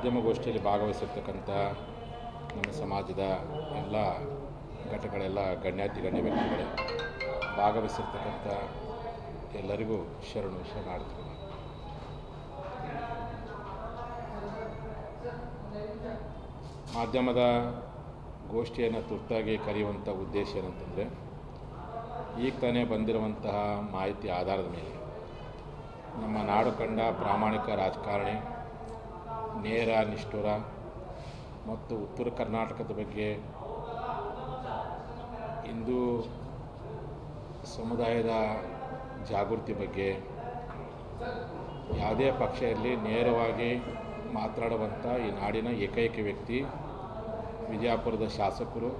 ಮಾಧ್ಯಮಗೋಷ್ಠಿಯಲ್ಲಿ ಭಾಗವಹಿಸಿರ್ತಕ್ಕಂಥ ನಮ್ಮ ಸಮಾಜದ ಎಲ್ಲ ಘಟಕಗಳೆಲ್ಲ ಗಣ್ಯಾತಿ ಗಣ್ಯ ವ್ಯಕ್ತಿಗಳೇ ಭಾಗವಹಿಸಿರ್ತಕ್ಕಂಥ ಎಲ್ಲರಿಗೂ ಶರಣು ಶರಣಾರ್ಥಿ ಮಾಧ್ಯಮದ ಗೋಷ್ಠಿಯನ್ನು ತುರ್ತಾಗಿ ಕರೆಯುವಂಥ ಉದ್ದೇಶ ಏನಂತಂದರೆ, ಈಗ ತಾನೇ ಬಂದಿರುವಂತಹ ಮಾಹಿತಿ ಆಧಾರದ ಮೇಲೆ ನಮ್ಮ ನಾಡು ಕಂಡ ಪ್ರಾಮಾಣಿಕ ರಾಜಕಾರಣಿ ನೇರ, ನಿಷ್ಠುರ ಮತ್ತು ಉತ್ತರ ಕರ್ನಾಟಕದ ಬಗ್ಗೆ ಹಿಂದೂ ಸಮುದಾಯದ ಜಾಗೃತಿ ಬಗ್ಗೆ ಯಾವುದೇ ಪಕ್ಷ ಇರಲಿ, ನೇರವಾಗಿ ಮಾತನಾಡುವಂಥ ಈ ನಾಡಿನ ಏಕೈಕ ವ್ಯಕ್ತಿ ವಿಜಯಪುರದ ಶಾಸಕರು,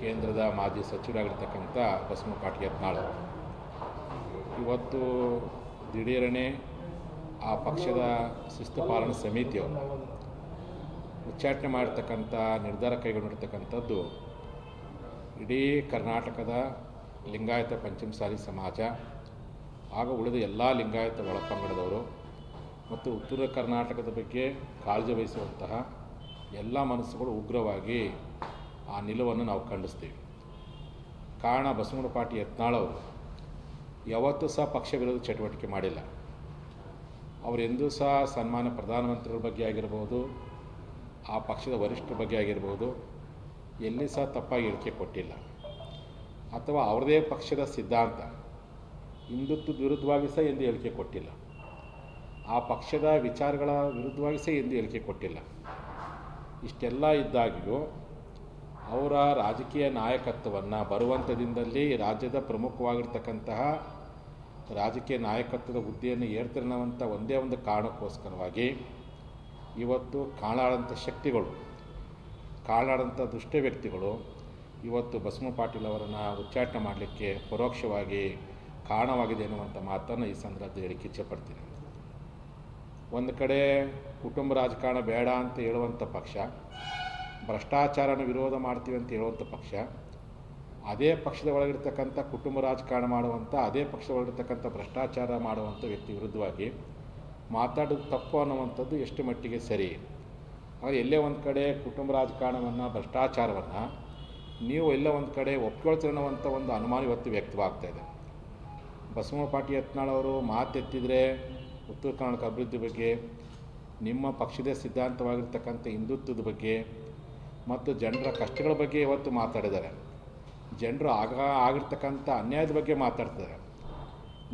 ಕೇಂದ್ರದ ಮಾಜಿ ಸಚಿವರಾಗಿರ್ತಕ್ಕಂಥ ಬಸವಪಾಟಿ ಯತ್ನಾಳ್ ಅವರು. ಇವತ್ತು ದಿಢೀರನೆ ಆ ಪಕ್ಷದ ಶಿಸ್ತು ಪಾಲನಾ ಸಮಿತಿಯವರು ಉಚ್ಚಾಟನೆ ಮಾಡಿರ್ತಕ್ಕಂಥ ನಿರ್ಧಾರ ಕೈಗೊಂಡಿರ್ತಕ್ಕಂಥದ್ದು ಇಡೀ ಕರ್ನಾಟಕದ ಲಿಂಗಾಯತ ಪಂಚಮಸಾಲಿ ಸಮಾಜ ಹಾಗೂ ಉಳಿದ ಎಲ್ಲ ಲಿಂಗಾಯತ ಒಳಪಂಗಡದವರು ಮತ್ತು ಉತ್ತರ ಕರ್ನಾಟಕದ ಬಗ್ಗೆ ಕಾಳಜಿ ವಹಿಸುವಂತಹ ಎಲ್ಲ ಮನಸ್ಸುಗಳು ಉಗ್ರವಾಗಿ ಆ ನಿಲುವನ್ನು ನಾವು ಖಂಡಿಸ್ತೀವಿ. ಕಾರಣ ಬಸವನ ಪಾಟಿ ಯತ್ನಾಳವರು ಯಾವತ್ತೂ ಸಹ ಪಕ್ಷ ವಿರೋಧ ಚಟುವಟಿಕೆ ಮಾಡಿಲ್ಲ. ಅವರೆಂದೂ ಸಹ ಸನ್ಮಾನ ಪ್ರಧಾನಮಂತ್ರಿಗಳ ಬಗ್ಗೆ ಆಗಿರ್ಬೋದು, ಆ ಪಕ್ಷದ ವರಿಷ್ಠರ ಬಗ್ಗೆ ಆಗಿರ್ಬೋದು, ಎಲ್ಲಿ ಸಹ ತಪ್ಪಾಗಿ ಹೇಳಿಕೆ ಕೊಟ್ಟಿಲ್ಲ. ಅಥವಾ ಅವರದೇ ಪಕ್ಷದ ಸಿದ್ಧಾಂತ ಹಿಂದುತ್ವ ವಿರುದ್ಧವಾಗಿ ಸಹ ಎಂದು ಹೇಳಿಕೆ ಕೊಟ್ಟಿಲ್ಲ. ಆ ಪಕ್ಷದ ವಿಚಾರಗಳ ವಿರುದ್ಧವಾಗಿ ಸಹ ಎಂದು ಹೇಳಿಕೆ ಕೊಟ್ಟಿಲ್ಲ. ಇಷ್ಟೆಲ್ಲ ಇದ್ದಾಗಿಯೂ ಅವರ ರಾಜಕೀಯ ನಾಯಕತ್ವವನ್ನು ಬರುವಂಥದಿಂದಲ್ಲಿ ರಾಜ್ಯದ ಪ್ರಮುಖವಾಗಿರ್ತಕ್ಕಂತಹ ರಾಜಕೀಯ ನಾಯಕತ್ವದ ಹುದ್ದೆಯನ್ನು ಏರ್ತಿರೋವಂಥ ಒಂದೇ ಒಂದು ಕಾರಣಕ್ಕೋಸ್ಕರವಾಗಿ ಇವತ್ತು ಕಾಣಾಡಂಥ ಶಕ್ತಿಗಳು ಕಾಣಾಡಂಥ ದುಷ್ಟ ವ್ಯಕ್ತಿಗಳು ಇವತ್ತು ಬಸವ ಪಾಟೀಲ್ ಅವರನ್ನು ಉಚ್ಚಾಟನೆ ಮಾಡಲಿಕ್ಕೆ ಪರೋಕ್ಷವಾಗಿ ಕಾರಣವಾಗಿದೆ ಅನ್ನುವಂಥ ಮಾತನ್ನು ಈ ಸಂದರ್ಭದಲ್ಲಿ ಹೇಳಿಕ್ಕೆ ಇಚ್ಛೆಪಡ್ತೀನಿ. ಒಂದು ಕಡೆ ಕುಟುಂಬ ರಾಜಕಾರಣ ಬೇಡ ಅಂತ ಹೇಳುವಂಥ ಪಕ್ಷ, ಭ್ರಷ್ಟಾಚಾರನ ವಿರೋಧ ಮಾಡ್ತೀವಿ ಅಂತ ಹೇಳುವಂಥ ಪಕ್ಷ ಅದೇ ಪಕ್ಷದ ಒಳಗಿರ್ತಕ್ಕಂಥ ಕುಟುಂಬ ರಾಜಕಾರಣ ಮಾಡುವಂಥ, ಅದೇ ಪಕ್ಷದ ಒಳಗಿರ್ತಕ್ಕಂಥ ಭ್ರಷ್ಟಾಚಾರ ಮಾಡುವಂಥ ವ್ಯಕ್ತಿ ವಿರುದ್ಧವಾಗಿ ಮಾತಾಡೋದು ತಪ್ಪು ಅನ್ನುವಂಥದ್ದು ಎಷ್ಟು ಮಟ್ಟಿಗೆ ಸರಿ? ಆದರೆ ಎಲ್ಲೇ ಒಂದು ಕಡೆ ಕುಟುಂಬ ರಾಜಕಾರಣವನ್ನು, ಭ್ರಷ್ಟಾಚಾರವನ್ನು ನೀವು ಎಲ್ಲೋ ಒಂದು ಕಡೆ ಒಪ್ಕೊಳ್ತೀರ ಅನ್ನುವಂಥ ಒಂದು ಅನುಮಾನ ಇವತ್ತು ವ್ಯಕ್ತವಾಗ್ತಾ ಇದೆ. ಬಸವ ಪಾಟಿ ಯತ್ನಾಳ್ ಅವರು ಮಾತೆತ್ತಿದ್ರೆ ಉತ್ತರ ಕರ್ನಾಟಕ ಅಭಿವೃದ್ಧಿ ಬಗ್ಗೆ, ನಿಮ್ಮ ಪಕ್ಷದ ಸಿದ್ಧಾಂತವಾಗಿರ್ತಕ್ಕಂಥ ಹಿಂದುತ್ವದ ಬಗ್ಗೆ ಮತ್ತು ಜನರ ಕಷ್ಟಗಳ ಬಗ್ಗೆ ಇವತ್ತು ಮಾತಾಡಿದ್ದಾರೆ. ಜನರು ಆಗ ಆಗಿರ್ತಕ್ಕಂಥ ಅನ್ಯಾಯದ ಬಗ್ಗೆ ಮಾತಾಡ್ತಾರೆ.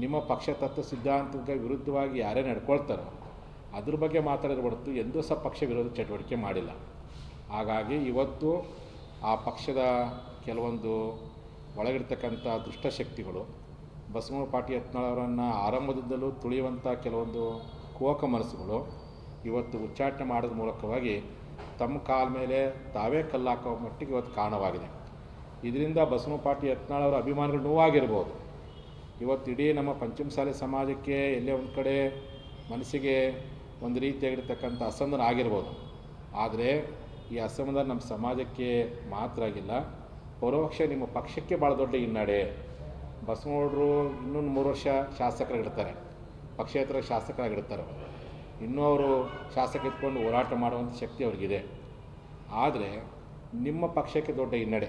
ನಿಮ್ಮ ಪಕ್ಷ ತತ್ವ ಸಿದ್ಧಾಂತಕ್ಕೆ ವಿರುದ್ಧವಾಗಿ ಯಾರೇ ನಡ್ಕೊಳ್ತಾರೋ ಅದ್ರ ಬಗ್ಗೆ ಮಾತಾಡೋದು ಹೊರತು ಎಂದೂ ಸಹ ಪಕ್ಷ ವಿರೋಧ ಚಟುವಟಿಕೆ ಮಾಡಿಲ್ಲ. ಹಾಗಾಗಿ ಇವತ್ತು ಆ ಪಕ್ಷದ ಕೆಲವೊಂದು ಒಳಗಿರ್ತಕ್ಕಂಥ ದುಷ್ಟಶಕ್ತಿಗಳು ಬಸವ ಪಾಟಿ ಯತ್ನಾಳವರನ್ನು ಆರಂಭದಿಂದಲೂ ತುಳಿಯುವಂಥ ಕೆಲವೊಂದು ಕೋಕ ಮನಸ್ಸುಗಳು ಇವತ್ತು ಉಚ್ಚಾಟನೆ ಮಾಡೋದ್ರ ಮೂಲಕವಾಗಿ ತಮ್ಮ ಕಾಲ ಮೇಲೆ ತಾವೇ ಕಲ್ಲಾಕೋ ಮಟ್ಟಿಗೆ ಇವತ್ತು ಕಾರಣವಾಗಿದೆ. ಇದರಿಂದ ಬಸವ ಪಾಟಿ ಯತ್ನಾಳ್ ಅವರ ಅಭಿಮಾನಿಗಳು ನೋವಾಗಿರ್ಬೋದು. ಇವತ್ತು ಇಡೀ ನಮ್ಮ ಪಂಚಮಸಾಲಿ ಸಮಾಜಕ್ಕೆ ಎಲ್ಲೇ ಒಂದು ಕಡೆ ಮನಸ್ಸಿಗೆ ಒಂದು ರೀತಿಯಾಗಿರ್ತಕ್ಕಂಥ ಅಸಂಧಾನ ಆಗಿರ್ಬೋದು. ಆದರೆ ಈ ಅಸಮಾಧಾನ ನಮ್ಮ ಸಮಾಜಕ್ಕೆ ಮಾತ್ರ ಆಗಿಲ್ಲ. ಪರೋಕ್ಷ ನಿಮ್ಮ ಪಕ್ಷಕ್ಕೆ ಭಾಳ ದೊಡ್ಡ ಹಿನ್ನಡೆ. ಬಸವನಗೌಡರು ಇನ್ನೊಂದು ಮೂರು ವರ್ಷ ಶಾಸಕರಾಗಿಡ್ತಾರೆ ಪಕ್ಷೇತರ ಶಾಸಕರಾಗಿಡ್ತಾರೆ. ಇನ್ನೂ ಅವರು ಶಾಸಕ ಇಟ್ಕೊಂಡು ಹೋರಾಟ ಮಾಡುವಂಥ ಶಕ್ತಿ ಅವ್ರಿಗಿದೆ. ಆದರೆ ನಿಮ್ಮ ಪಕ್ಷಕ್ಕೆ ದೊಡ್ಡ ಹಿನ್ನಡೆ.